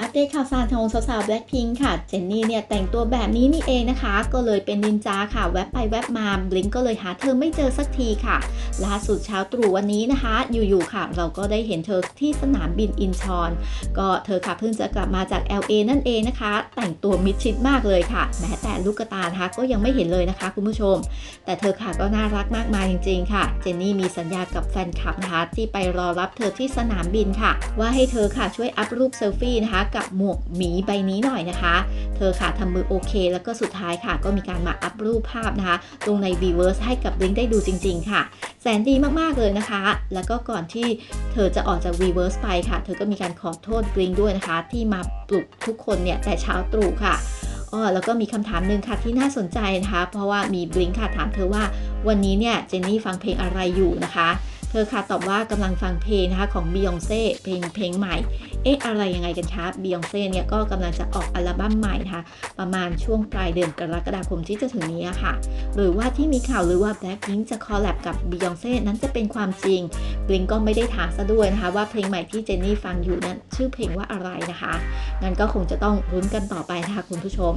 อัปเดตข่าวสารของสาวๆ Blackpink ค่ะ เจนนี่เนี่ยแต่งตัวแบบนี้นี่เองนะคะ ก็เลยเป็นนินจาค่ะ แวบไปแวบมาบลิงก็เลยหาเธอไม่เจอสักทีค่ะ ล่าสุดเช้าตรู่วันนี้นะคะ อยู่ๆค่ะ เราก็ได้เห็นเธอที่สนามบินอินชอน ก็เธอค่ะเพิ่งจะกลับมาจาก LA นั่นเองนะคะ แต่งตัวมิดชิดมากเลยค่ะ แม้แต่ลูกตานะคะก็ยังไม่เห็นเลยนะคะ คุณผู้ชม แต่เธอค่ะก็น่ารักมากมายจริง ๆ ค่ะ เจนนี่มีสัญญากับแฟนคลับนะคะที่ไปรอรับเธอที่สนามบินค่ะ ว่าให้เธอค่ะช่วยอัพรูปเซลฟี่นะคะกับหมวกหมีใบนี้หน่อยนะคะ เธอค่ะทำมือโอเค แล้วก็สุดท้ายค่ะ ก็มีการมาอัพรูปภาพนะคะ ลงใน v ีเว r ร์สให้กับลิงได้ดูจริง ๆ ค่ะ แสนดีมาก ๆ เลยนะคะ แล้วก็ก่อนที่เธอจะออกจาก v ีเว r ร์สไปค่ะ เธอก็มีการขอโทษบลิงด้วยนะคะ ที่มาปลุกทุกคนเนี่ยแต่เช้าตรู่ค่ะอ๋อแล้วก็มีคำถามหนึ่งค่ะที่น่าสนใจนะคะ เพราะว่ามีบลิงค่ะถามเธอว่าวันนี้เนี่ยเจนนี่ฟังเพลงอะไรอยู่นะคะ ธอค่ะตอบว่ากำลังฟังเพลงนะคะของ Beyonce เพลงเพลงใหม่ เอ๊ะอะไรยังไงกันคะ Beyonce เนี่ยก็กำลังจะออกอัลบั้มใหม่นะคะประมาณช่วงปลายเดือนกรกฎาคมที่จะถึงนี้อะค่ะ หรือว่าที่มีข่าวหรือว่า Blackpink จะคอลแลบกับ Beyonce นั้นจะเป็นความจริง Blink ก็ไม่ได้ถามซะด้วยนะคะว่าเพลงใหม่ที่เจนนี่ฟังอยู่นั้นชื่อเพลงว่าอะไรนะคะงั้นก็คงจะต้องรุ้นกันต่อไปนะคะคุณผู้ชม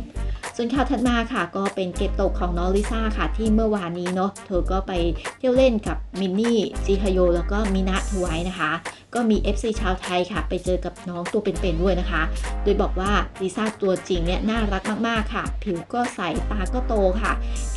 ส่วนข่าวถัดมาค่ะ ก็เป็นเก็บตกของน้องลิซ่าค่ะ ที่เมื่อวานนี้เนาะเธอก็ไปเที่ยวเล่นกับมินนี่จีฮโยแล้วก็มินะทไว้นะคะ ก็มี FC ชาวไทยค่ะ ไปเจอกับน้องตัวเป็นๆด้วยนะคะ โดยบอกว่าลิซ่าตัวจริงเนี่ยน่ารักมากๆค่ะ ผิวก็ใสตาก็โตค่ะ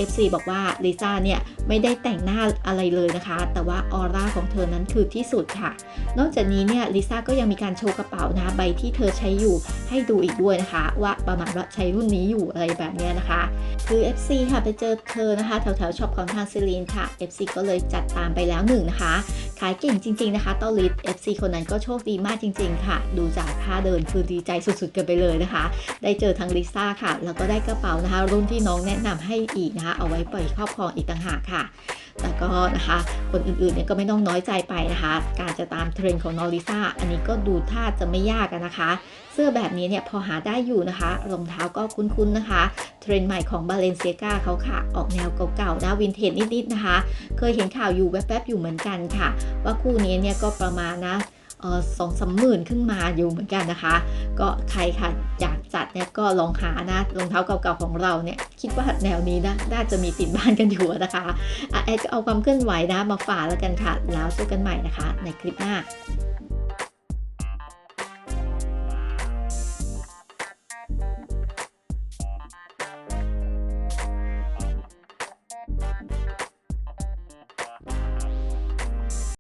FC บอกว่าลิซ่าเนี่ยไม่ได้แต่งหน้าอะไรเลยนะคะ แต่ว่าออร่าของเธอนั้นคือที่สุดค่ะ นอกจากนี้เนี่ยลิซ่าก็ยังมีการโชว์กระเป๋านะคะใบที่เธอใช้อยู่ให้ดูอีกด้วยนะคะ ว่าประมาณว่าใช้รุ่นนี้อยู่อะไรแบบนี้นะคะ คือ FC ค่ะไปเจอเธอนะคะ แถวๆช็อปของทางซิลีนค่ะ FC ก็เลยจัดตามไปแล้วหนึ่งนะคะ ขายเก่งจริง ๆ นะคะต้อลิส FC คนนั้นก็โชคดีมากจริง ๆ ค่ะ ดูจากท่าเดินคือดีใจสุดๆ กันไปเลยนะคะ ได้เจอทั้งลิซ่าค่ะ แล้วก็ได้กระเป๋านะคะ รุ่นที่น้องแนะนำให้อีกนะคะ เอาไว้ปล่อยครอบครองอีกต่างหากค่ะ แต่ก็นะคะคนอื่นๆเนี่ยก็ไม่ต้องน้อยใจไปนะคะ การจะตามเทรนด์ของนอริซ่าอันนี้ก็ดูท่าจะไม่ยากนะคะ เสื้อแบบนี้เนี่ยพอหาได้อยู่นะคะรองเท้าก็คุ้นๆนะคะ เทรนด์ใหม่ของบาเลนเซียกาเขาค่ะ ออกแนวเก่าๆนะวินเทจนิดๆนะคะ เคยเห็นข่าวอยู่แวบๆอยู่เหมือนกันค่ะ ว่าคู่นี้เนี่ยก็ประมาณนะ สองสามหมื่นขึ้นมาอยู่เหมือนกันนะคะ ก็ใครค่ะอยากจัดเนี่ยก็ลองหานะรองเท้าเก่าๆของเราเนี่ยคิดว่าแนวนี้นะน่าจะมีติดบ้านกันอยู่นะคะอะแอดก็เอาความเคลื่อนไหวนะมาฝากแล้วกันค่ะ แล้วเจอกันใหม่นะคะ ในคลิปหน้า